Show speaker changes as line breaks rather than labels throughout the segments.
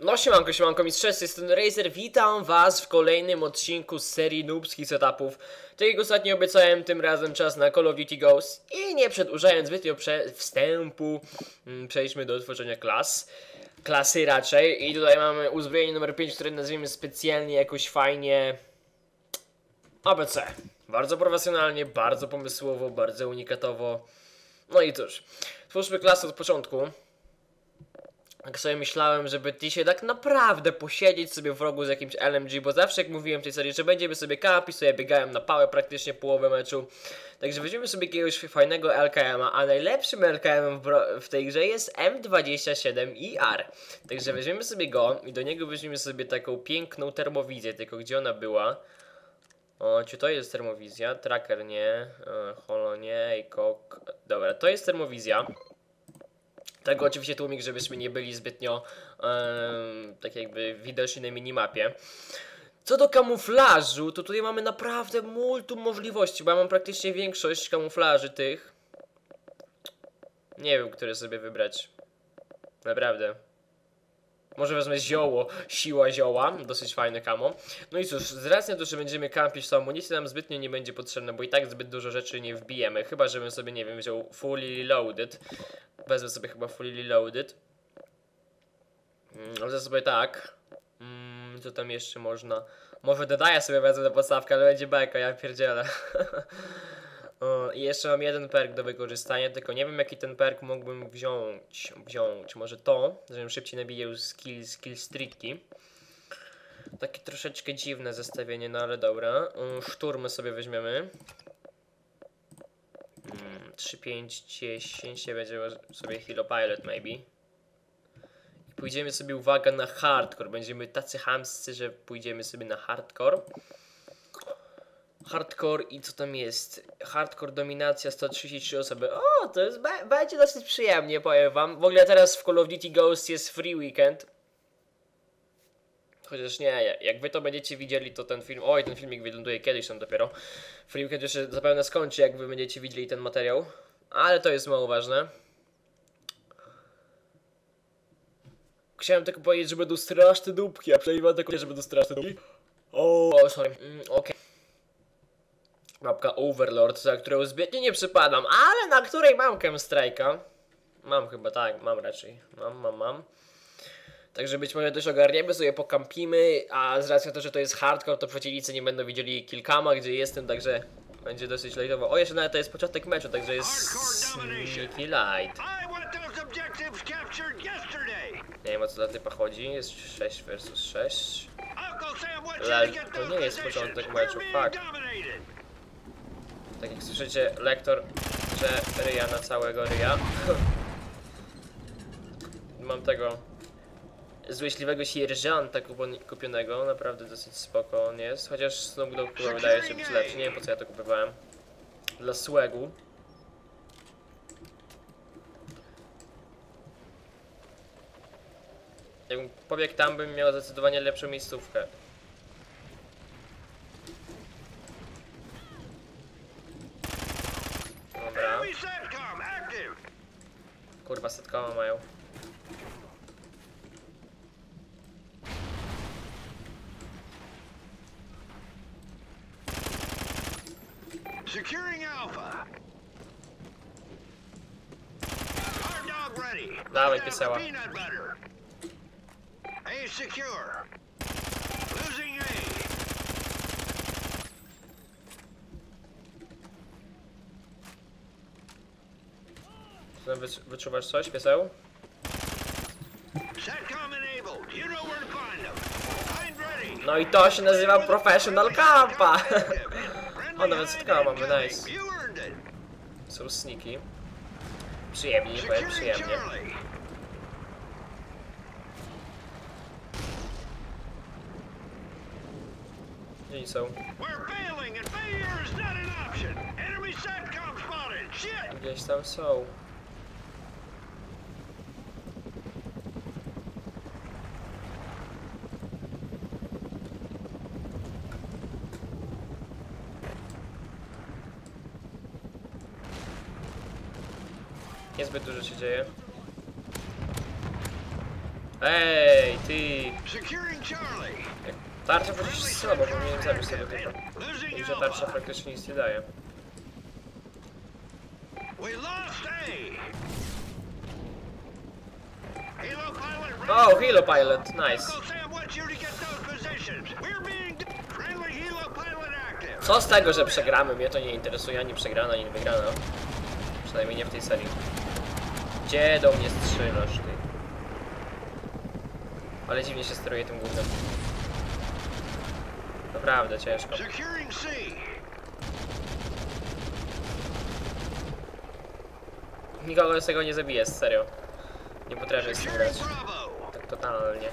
No siemanko, siemanko mistrzostw, jestem Razer, witam was w kolejnym odcinku z serii noobskich setupów. Tak jak ostatnio obiecałem, tym razem czas na Call of Duty Ghost i nie przedłużając zbytnio prze wstępu, mm, przejdźmy do tworzenia klas. Klasy raczej i tutaj mamy uzbrojenie numer 5, które nazwiemy specjalnie jakoś fajnie ABC. Bardzo profesjonalnie, bardzo pomysłowo, bardzo unikatowo. No i cóż, twórzmy klasę od początku. Tak sobie myślałem, żeby dzisiaj tak naprawdę posiedzieć sobie w rogu z jakimś LMG, bo zawsze jak mówiłem w tej serii, że będziemy sobie kapi, sobie biegałem na pałę praktycznie połowę meczu. Także weźmiemy sobie jakiegoś fajnego LKM-a, a najlepszym LKM-em w, w tej grze jest M27IR. Także weźmiemy sobie go i do niego weźmiemy sobie taką piękną termowizję, tylko gdzie ona była? O, czy to jest termowizja? Tracker nie, e, holo nie. Dobra, to jest termowizja. Tego oczywiście tłumik, żebyśmy nie byli zbytnio em, tak jakby widoczni na minimapie. Co do kamuflażu, to tutaj mamy naprawdę multum możliwości, bo ja mam praktycznie większość kamuflaży tych. Nie wiem, które sobie wybrać. Naprawdę. Może wezmę zioło, siła zioła, dosyć fajne kamo. No i cóż, z racji na to, że będziemy kampić, to amunicji nam zbytnio nie będzie potrzebne, bo i tak zbyt dużo rzeczy nie wbijemy. Chyba, żebym sobie, nie wiem, wziął fully loaded. Wezmę sobie chyba fully loaded. Mm, ale sobie tak. Mm, co tam jeszcze można? Może dodaję sobie wezmę na podstawkę, ale będzie beka, ja pierdzielę. I jeszcze mam jeden perk do wykorzystania, tylko nie wiem jaki ten perk mógłbym wziąć. Wziąć, może to, żebym szybciej nabijał skill, skill streetki. Takie troszeczkę dziwne zestawienie, no ale dobra. Mm, Szturmy sobie weźmiemy. Mm, 3, 5, 10, nie będzie może sobie Hilo Pilot maybe. I pójdziemy sobie, uwaga, na hardcore. Będziemy tacy hamscy, że pójdziemy sobie na hardcore. Hardcore i co tam jest? Hardcore dominacja 133 osoby. O, to jest, będzie dosyć przyjemnie, powiem wam. W ogóle teraz w Call of Duty Ghost jest free weekend. Chociaż nie, jak wy to będziecie widzieli, to ten film. Oj, ten filmik wyląduje kiedyś tam dopiero. Free weekend się zapewne skończy, jak wy będziecie widzieli ten materiał. Ale to jest mało ważne. Chciałem tylko powiedzieć, że będą straszne dupki, a przynajmniej mam taką że będą straszne dupki. O, o sorry. Mm, Okej. Mapka Overlord, za którą zbytnio nie przypadam, ale na której mam Strike'a. Mam chyba, tak, mam raczej. Mam, mam, mam. Także być może też ogarniemy sobie, pokampimy, a z racji na to, że to jest hardcore, to przeciwnicy nie będą widzieli kilkama, gdzie jestem, także będzie dosyć lightowo. O, jeszcze nawet to jest początek meczu, także jest sneaky light. Nie wiem o co dla typa chodzi, jest 6 versus 6.
Uncle Sam wants
Lel,
you to
nie jest początek meczu, fuck. Tak jak słyszycie, lektor, że ryja na całego ryja. Mam tego złośliwego sierżanta kupo- kupionego, naprawdę dosyć spoko on jest, chociaż Snoop Dogg chyba wydaje się być lepszy, nie wiem po co ja to kupowałem. Dla swagu. Jakbym pobiegł tam, bym miał zdecydowanie lepszą miejscówkę. Dobra. Kurwa, setkoła mają.
Securing Alpha. Hard dog ready.
Dawaj,
Left out
pieseła.
Peanut butter. A secure. Losing A.
Czy tam wycz- wyczuwasz coś, pieseł?
SATCOM enabled. You know where to find them. Find ready.
No i to się nazywa Professional Campa! O, nawet SATCOM mamy, nice. Są sneaky. Przyjemnie, nie powiem przyjemnie.
Charlie.
Gdzie oni są?
We're failing and failure is not an option. Enemy SATCOM spotted. Shit.
Gdzieś tam są. Niezbyt dużo się dzieje. Ej, ty!
Securing Charlie.
Tarcza przecież jest słaba, powinienem zabić tego typa. Wiem, że tarcza praktycznie nic nie daje.
We lost A. Helo pilot.
O,
ready.
Hilo Pilot, nice. Co z tego, że przegramy? Mnie to nie interesuje, ani przegrana, ani wygrana. Przynajmniej nie w tej serii. Gdzie do mnie strzelasz, ty? Ale dziwnie się steruje tym głównym. Naprawdę ciężko. Nikogo z tego nie zabije, serio. Nie potrafię z tym grać. Tak totalnie.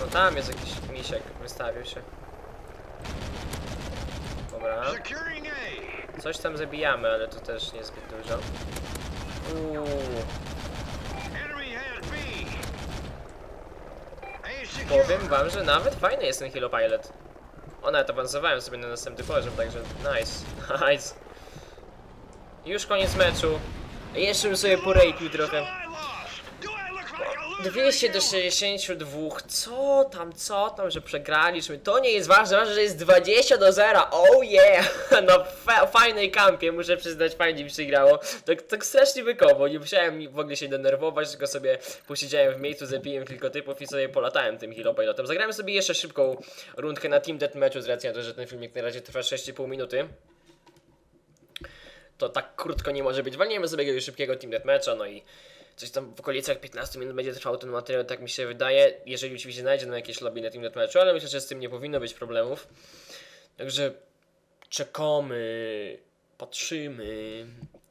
No tam jest jakiś misiek, wystawił się. Dobra. Coś tam zabijamy, ale to też niezbyt dużo. Uuu. Powiem wam, że nawet fajny jest ten Hilo Pilot. O, nawet awansowałem sobie na następny poziom, także nice. Nice. Już koniec meczu. Jeszcze bym sobie porejpił trochę.
So I lost. Do I look like a loser
200
to
do
you?
62. Co tam, co tam, że przegraliśmy? To nie jest ważne, ważne, że jest 20 do 0. Oh yeah! Fa fajnej kampie, muszę przyznać, fajnie mi się grało. Tak, tak strasznie wykowo. Nie musiałem w ogóle się denerwować, tylko sobie posiedziałem w miejscu, zabiłem kilka typów i sobie polatałem tym Hero Pilotem. Zagramy sobie jeszcze szybką rundkę na Team Deathmatchu z racji na to, że ten filmik na razie trwa 6,5 minuty to tak krótko nie może być. Walniemy sobie jakiegoś szybkiego Team Deathmatcha, no i coś tam w okolicach 15 minut będzie trwał ten materiał, tak mi się wydaje, jeżeli oczywiście znajdzie na jakieś lobby na Team Deathmatchu, ale myślę, że z tym nie powinno być problemów. Także czekamy, patrzymy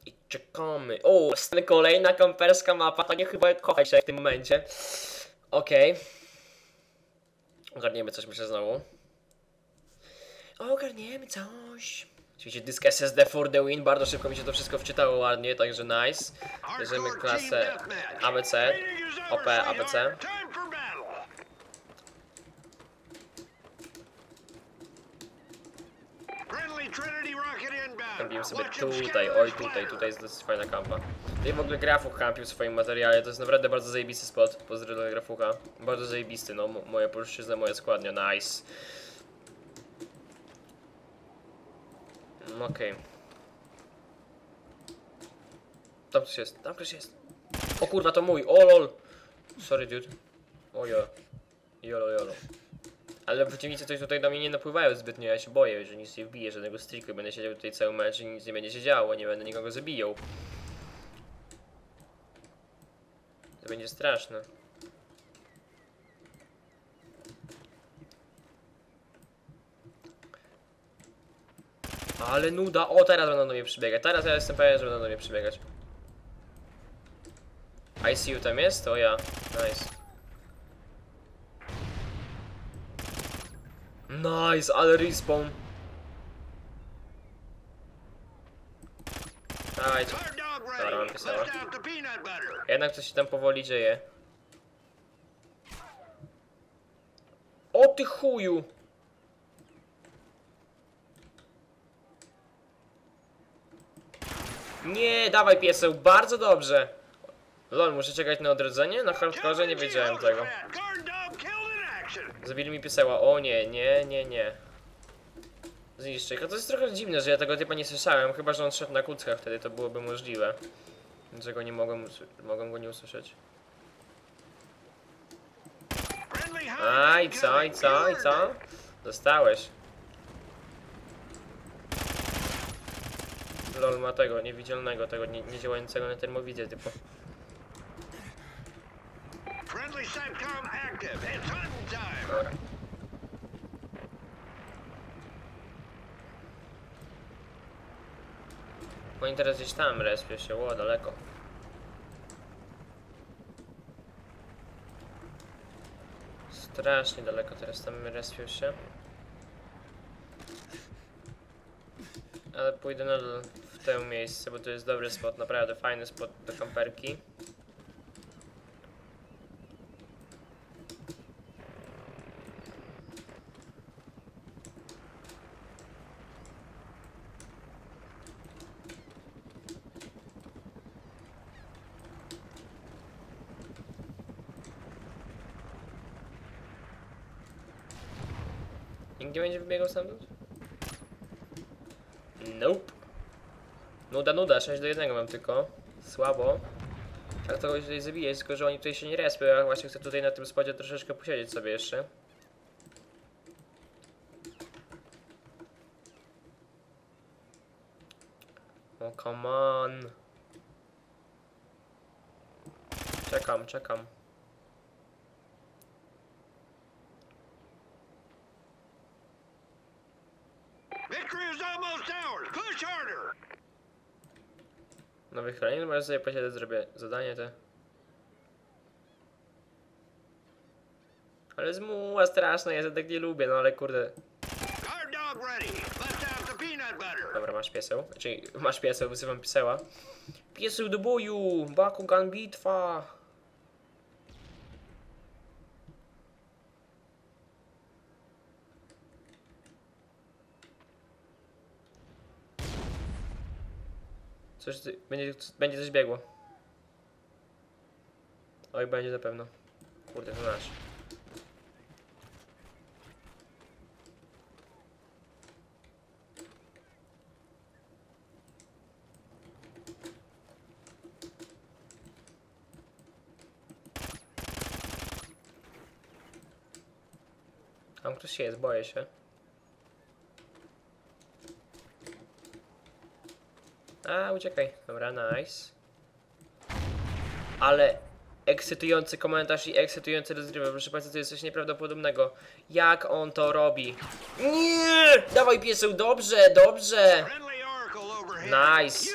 i czekamy. O, kolejna kamperska mapa, to nie chyba kochać się w tym momencie. Okej. Ogarniemy coś myślę znowu. Ogarniemy coś. Oczywiście dysk SSD for the win, bardzo szybko mi się to wszystko wczytało ładnie, także nice. Bierzemy klasę. ABC, OP, ABC. Robiłem sobie tutaj, oj tutaj, tutaj jest dosyć fajna kampa. Tutaj w ogóle Grafuk kampił w swoim materiale, to jest naprawdę bardzo zajebisty spot, pozdro dla Grafuka. Bardzo zajebisty, no, mo- moja polszczyzna, moja składnia, nice. Mm, Okej. Tam ktoś jest, tam ktoś jest. O kurwa, to mój, o lol. Sorry dude. Ojo. Jolo, jolo. Ale przeciwnicy coś tutaj do mnie nie napływają zbytnio, ja się boję, że nic nie wbije, żadnego streaku będę siedział tutaj cały mecz i nic nie będzie się działo, nie będę nikogo zabijał. To będzie straszne. Ale nuda, o teraz będą do mnie przybiegać, teraz ja jestem pewien, że będą do mnie przybiegać. ICU tam jest? To ja, nice. Nice, ale respawn.
Dog
Dobra, mam pisała. Jednak coś się tam powoli dzieje. O ty chuju! Nie, dawaj pieseł, bardzo dobrze. Lol, muszę czekać na odrodzenie? Na hardkorze nie wiedziałem tego. Zabili mi pieseła. O nie, nie, nie, nie. Zniszczy. A to jest trochę dziwne, że ja tego typa nie słyszałem, chyba że on szedł na kuckach, wtedy to byłoby możliwe. Że go nie mogłem, mogłem go nie usłyszeć. A i co, i co, i co? Dostałeś. Lol ma tego, niewidzialnego, tego nie, niedziałającego na termowizję typu. Dobra. Oni teraz gdzieś tam respią się, ło, daleko. Strasznie daleko teraz tam respią się. ale pójdę nadal w to miejsce, bo to jest dobry spot, naprawdę fajny spot do kamperki. Nikt nie będzie wybiegał stamtąd? Nope. Nuda, nuda, 6 do 1 mam tylko. Słabo. To kogoś tutaj zabijać, tylko że oni tutaj się nie respią, ja właśnie chcę tutaj na tym spodzie troszeczkę posiedzieć sobie jeszcze. O, come on. Czekam, czekam. Na wychyleniu no może sobie posiedzę, zrobię zadanie te. Ale zmuła straszna, ja tak nie lubię, no ale kurde. Dobra, masz pieseł. Czyli masz pieseł, wyzywam pieseła. Pieseł do boju! Bakugan bitwa! Coś będzie, będzie coś biegło. Oj, będzie na pewno. Kurde, to nasz. Tam ktoś jest, boję się. A, uciekaj. Dobra, nice. Ale ekscytujący komentarz i ekscytujący rozgrywka. Proszę Państwa, to jest coś nieprawdopodobnego. Jak on to robi? Nie! Dawaj pieseł, dobrze, dobrze! Nice.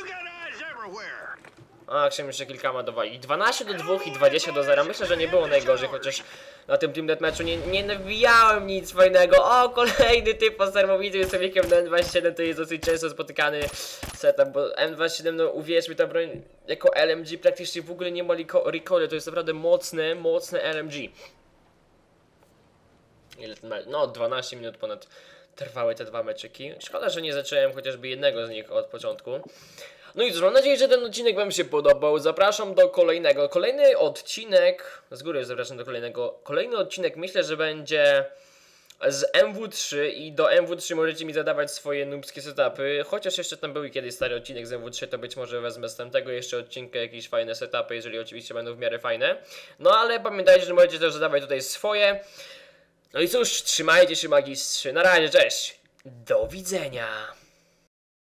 A, chciałem jeszcze kilkama dowalić. 12 do 2 i 20 do 0. Myślę, że nie było najgorzej, chociaż na tym Team Deathmatchu nie, nie nabijałem nic fajnego. O, kolejny typ po serwowidzu jest wiekiem do M27, to jest dosyć często spotykany setup, bo M27, no uwierzmy, ta broń jako LMG praktycznie w ogóle nie ma recoilu, to jest naprawdę mocne, mocne LMG. Ile ten? No, 12 minut ponad trwały te dwa meczyki. Szkoda, że nie zacząłem chociażby jednego z nich od początku. No i cóż, mam nadzieję, że ten odcinek Wam się podobał. Zapraszam do kolejnego. Kolejny odcinek, z góry zapraszam do kolejnego. Kolejny odcinek myślę, że będzie z MW3 i do MW3 możecie mi zadawać swoje nubskie setupy. Chociaż jeszcze tam był kiedyś stary odcinek z MW3, to być może wezmę z tamtego jeszcze odcinka jakieś fajne setupy, jeżeli oczywiście będą w miarę fajne. No ale pamiętajcie, że możecie też zadawać tutaj swoje. No i cóż, trzymajcie się magistrzy. Na razie, cześć. Do widzenia.